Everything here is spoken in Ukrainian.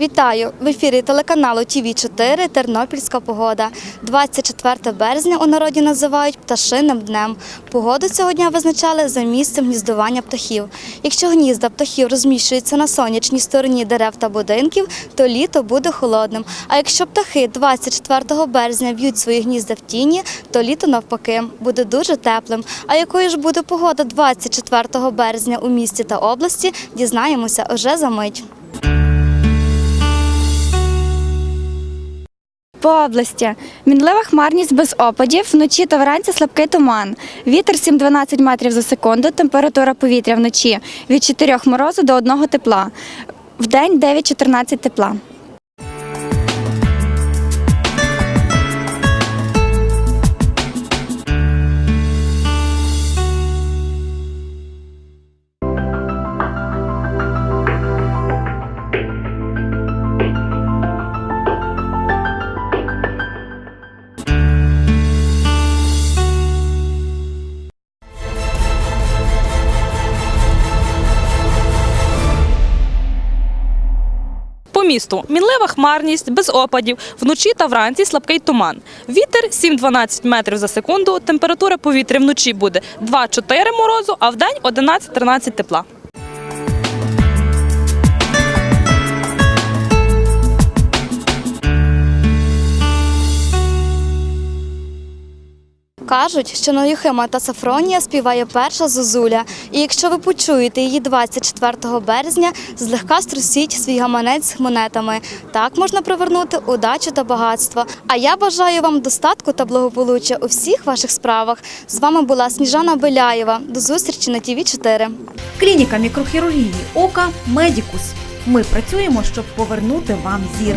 Вітаю в ефірі телеканалу ТВ 4 Тернопільська погода. 24 березня у народі називають пташиним днем. Погоду цього дня визначали за місцем гніздування птахів. Якщо гнізда птахів розміщуються на сонячній стороні дерев та будинків, то літо буде холодним. А якщо птахи 24 березня в'ють свої гнізда в тіні, то літо навпаки буде дуже теплим. А якою ж буде погода 24 березня у місті та області, дізнаємося уже за мить. По області мінлива хмарність без опадів, вночі та вранці слабкий туман. Вітер 7-12 метрів за секунду, температура повітря вночі від 4 морозу до 1 тепла. Вдень 9-14 тепла. Місту мінлива хмарність, без опадів, вночі та вранці слабкий туман. Вітер 7-12 метрів за секунду, температура повітря вночі буде 2-4 морозу, а в день 11-13 тепла. Кажуть, що на Юхима та Сафронія співає перша зозуля. І якщо ви почуєте її 24 березня, злегка струсіть свій гаманець з монетами. Так можна привернути удачу та багатство. А я бажаю вам достатку та благополуччя у всіх ваших справах. З вами була Сніжана Беляєва. До зустрічі на ТВ 4 Клініка мікрохірургії ока Медікус. Ми працюємо, щоб повернути вам зір.